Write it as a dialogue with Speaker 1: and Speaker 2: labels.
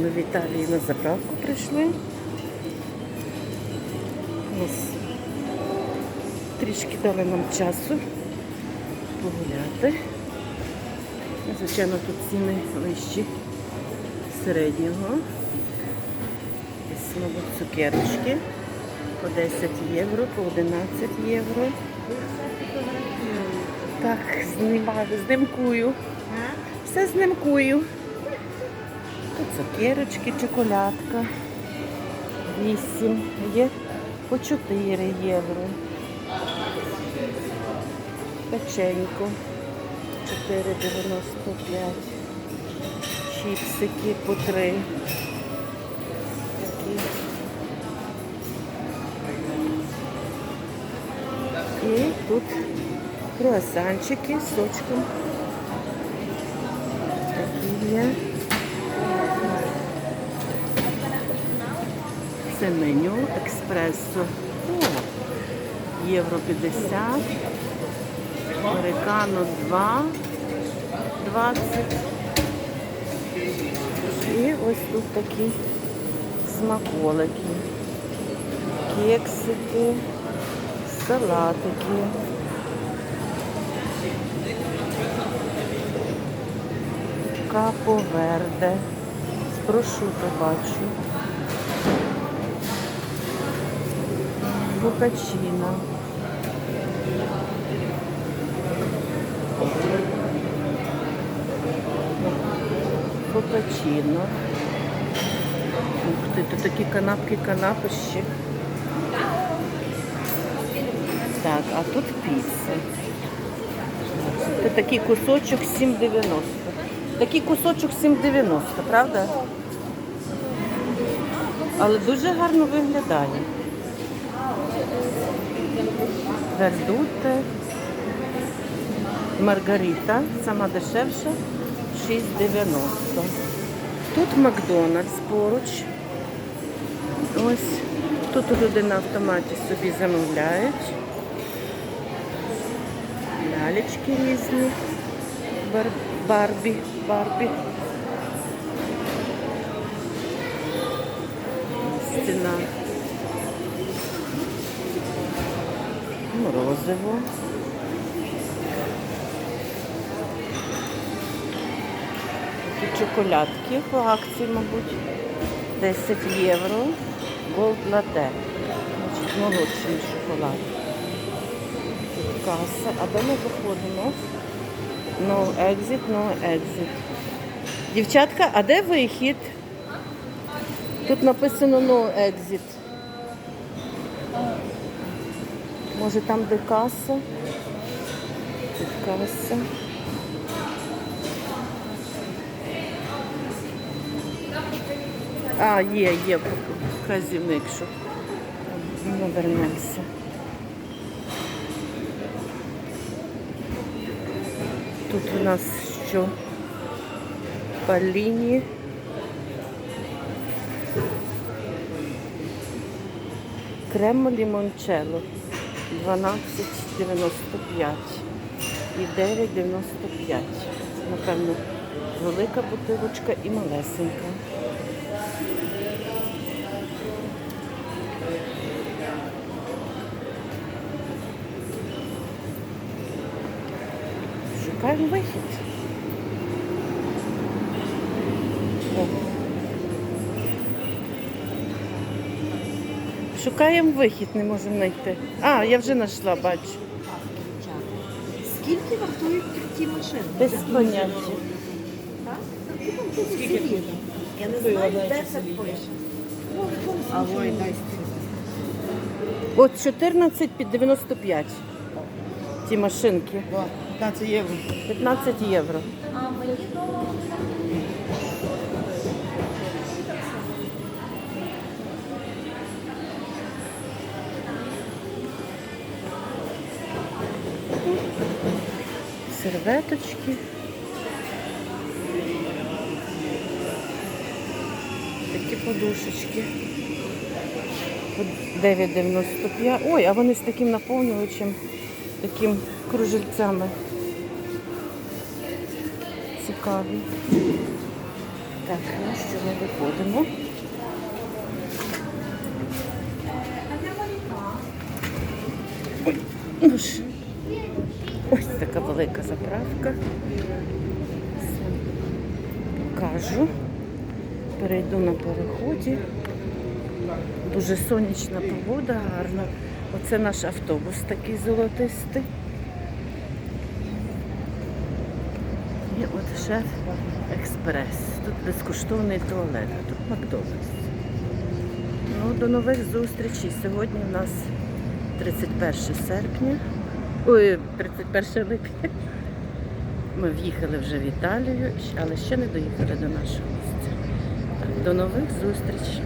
Speaker 1: Ми в Італії на заправку прийшли. Ось трішки дали нам часу погуляти. Звичайно, тут ціни вищі середнього. Ось, мабуть, цукерочки по 10 євро, по 11 євро. Так, знімаю, знимкую. Все знимкую. Цукерочки, чоколядка. 8 є по 4 євро. Печенько 4,95. Чіпсики по 3. Такі. І тут круасанчики з сочком. Такі є. Це меню експресо. Євро 50. Американо 2, 20. І ось тут такі смаколики. Кексики, салатики. Капо верде. Прошуто бачу. Букачина. Фокачино. Ух ти, тут такі канапки, канапищі. Так, а тут піца. Це такий кусочок 7,90. Такий кусочок 7,90, правда? Але дуже гарно виглядає. Вердуте. Маргарита, сама дешевша, 6,90. Тут Макдональдс поруч. Ось тут люди на автоматі собі замовляють. Лялечки різні. Бар- Барбі, Барбі. Стіна. Морозиво. Такі чоколядки по акції, мабуть, 10 євро. Gold Latte. Значить, молодший шоколад. Тут каса. А де ми виходимо? No exit, no exit. Дівчатка, а де вихід? Тут написано no exit. Може там де каса? Тут каса. А, є, є вказівник, що ми вернемося. Тут у нас що? Паліні. Кремо лімончело 12,95 і 9,95. Це, напевно, велика бутилочка і малесенька. Шукаємо вихід. Шукаємо вихід, не можемо знайти. А, я вже знайшла, бачу.
Speaker 2: Скільки вартують ті машини?
Speaker 1: Без поняття.
Speaker 2: Скільки тут? Я не знаю, де це пише. А
Speaker 1: От 14 під 95. Ті машинки.
Speaker 2: 15 євро.
Speaker 1: 15 євро. Серветочки. Такі подушечки. По 9,95. Ой, а вони з таким наповнювачем, таким кружельцями. Цікаві. Так, ну що ми виходимо. Ой, ну ж. Ось така велика заправка. Покажу. Перейду на переході. Дуже сонячна погода, гарна. Оце наш автобус такий золотистий. І от шеф експрес. Тут безкоштовний туалет, а тут Макдональдс. Ну, до нових зустрічей. Сьогодні в нас 31 серпня. Ой, 31 липня. Ми в'їхали вже в Італію, але ще не доїхали до нашого місця. До нових зустрічей.